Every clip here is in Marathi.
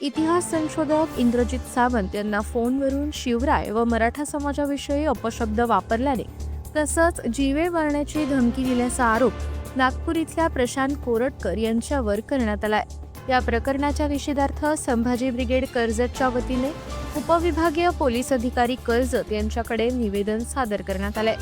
इतिहास संशोधक इंद्रजित सावंत यांना फोनवरून शिवराय व मराठा समाजाविषयी अपशब्द वापरल्याने तसंच जीवे मारण्याची धमकी दिल्याचा आरोप नागपूर इथल्या प्रशांत कोरटकर यांच्यावर करण्यात आलाय. या प्रकरणाच्या निषेधार्थ संभाजी ब्रिगेड कर्जतच्या वतीने उपविभागीय पोलीस अधिकारी कर्जत यांच्याकडे निवेदन सादर करण्यात आले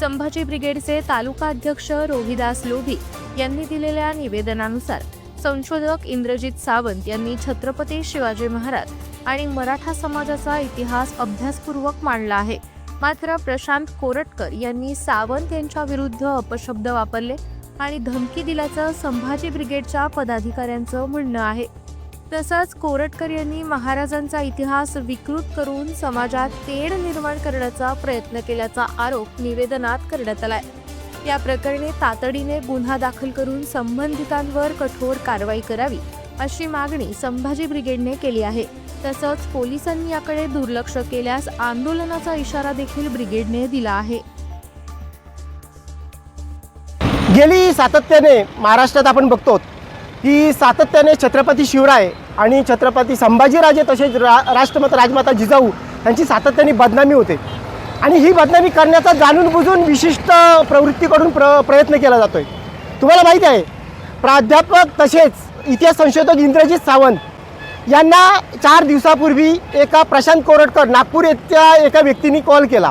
संभाजी ब्रिगेडचे तालुका अध्यक्ष रोहिदास लोधी यांनी दिलेल्या निवेदनानुसार संशोधक इंद्रजित सावंत यांनी छत्रपती शिवाजी महाराज आणि मराठा समाजाचा इतिहास अभ्यासपूर्वक मांडला आहे. मात्र प्रशांत कोरटकर यांनी सावंत यांच्या विरुद्ध अपशब्द वापरले आणि धमकी दिल्याचं संभाजी ब्रिगेडच्या पदाधिकाऱ्यांचं म्हणणं आहे. तसंच कोरटकर यांनी महाराजांचा इतिहास विकृत करून समाजात तेढ निर्माण करण्याचा प्रयत्न केल्याचा आरोप निवेदनात करण्यात आलाय. या प्रकरणी तातडीने गुन्हा दाखल करून संबंधितांवर कठोर कारवाई करावी अशी मागणी संभाजी ब्रिगेडने केली आहे. तसंच पोलिसांनी याकडे दुर्लक्ष केल्यास आंदोलनाचा इशारा देखील ब्रिगेडने दिला आहे. गेली सातत्याने महाराष्ट्रात आपण बघतो की सातत्याने छत्रपती शिवराय आणि छत्रपती संभाजीराजे तसेच रा राष्ट्रमत राजमाता जिजाऊ यांची सातत्याने बदनामी होते. आणि ही बदनामी करण्याचा जाणून बुजून विशिष्ट प्रवृत्तीकडून प्र प्रयत्न केला जातो आहे तुम्हाला माहिती आहे प्राध्यापक तसेच इतिहास संशोधक इंद्रजित सावंत यांना चार दिवसापूर्वी एका प्रशांत कोरटकर नागपूर येथच्या एका व्यक्तीने कॉल केला.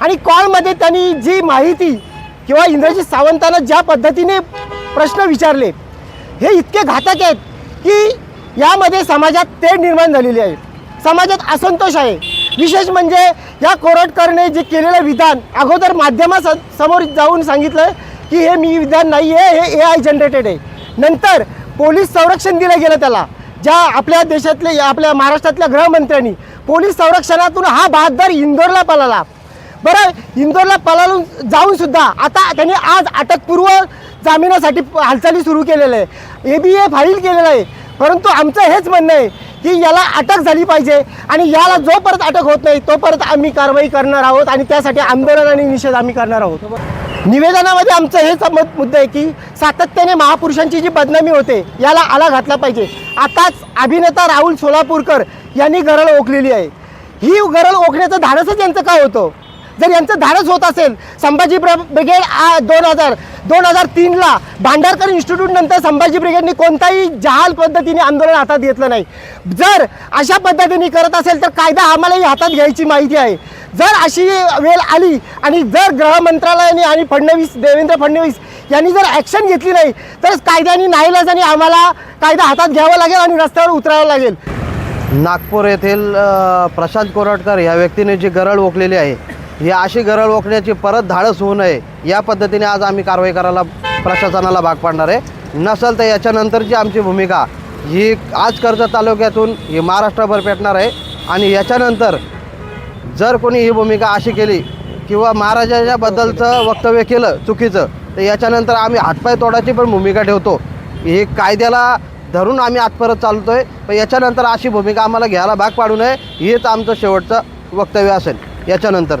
आणि कॉलमध्ये त्यांनी जी माहिती किंवा इंद्रजित सावंतांना ज्या पद्धतीने प्रश्न विचारले हे इतके घातक आहेत की यामध्ये समाजात तेढ निर्माण झालेली आहे. समाजात असंतोष आहे. विशेष म्हणजे या कोरटकरने जे केलेलं विधान अगोदर माध्यमासमोर जाऊन सांगितलं की हे मी विधान नाही आहे हे ए आय जनरेटेड आहे. नंतर पोलीस संरक्षण दिलं गेलं त्याला. ज्या आपल्या देशातले आपल्या महाराष्ट्रातल्या गृहमंत्र्यांनी पोलीस संरक्षणातून हा बहादर इंदोरला पळाला बरं इंदोरला पळालून जाऊन सुद्धा आता त्यांनी आज अटकपूर्व जामिनासाठी हालचाली सुरू केलेल्या आहे. ए बी ए फाईल केलेलं आहे. परंतु आमचं हेच म्हणणं आहे की याला अटक झाली पाहिजे. आणि याला जोपर्यंत अटक होत नाही तोपर्यंत आम्ही कारवाई करणार आहोत आणि त्यासाठी आंदोलन आणि निषेध आम्ही करणार आहोत. निवेदनामध्ये आमचं हेच मत मुद्दा आहे की सातत्याने महापुरुषांची जी बदनामी होते याला आला घातला पाहिजे. आताच अभिनेता राहुल सोलापूरकर यांनी गरळ ओकलेली आहे. ही गरळ ओकण्याचं धाडसच यांचं काय होतं? जर यांचं धाडस होत असेल संभाजी ब्रिगेड आ दोन हजार दोन हजार तीनला भांडारकर इन्स्टिट्यूट नंतर संभाजी ब्रिगेडने कोणताही जहाल पद्धतीने आंदोलन हातात घेतलं नाही. जर अशा पद्धतीने करत असेल तर कायदा आम्हालाही हातात घ्यायची माहिती आहे. जर अशी वेळ आली आणि जर गृह मंत्रालयाने आणि फडणवीस देवेंद्र फडणवीस यांनी जर ॲक्शन घेतली नाही तर कायद्याने नाईलाजाने आम्हाला कायदा हातात घ्यावा लागेल आणि रस्त्यावर उतरावं लागेल. नागपूर येथील प्रशांत कोराटकर या व्यक्तीने जी गरळ ओकलेली आहे ही अशी गरळ ओकण्याची परत धाडस होऊ नये. या पद्धतीने आज आम्ही कारवाई करायला प्रशासनाला भाग पाडणार आहे. नसेल तर याच्यानंतरची आमची भूमिका. ही आज कर्जत तालुक्यातून ही महाराष्ट्रभर पेटणार आहे. आणि याच्यानंतर जर कोणी ही भूमिका अशी केली किंवा महाराजाच्याबद्दलचं वक्तव्य केलं चुकीचं तर याच्यानंतर आम्ही हातपाय तोडाची पण भूमिका ठेवतो. हे कायद्याला धरून आम्ही आतपर्यंत चालतो आहे पण याच्यानंतर अशी भूमिका आम्हाला घ्यायला भाग पाडू नये. हेच आमचं शेवटचं वक्तव्य असेल. याच्यानंतर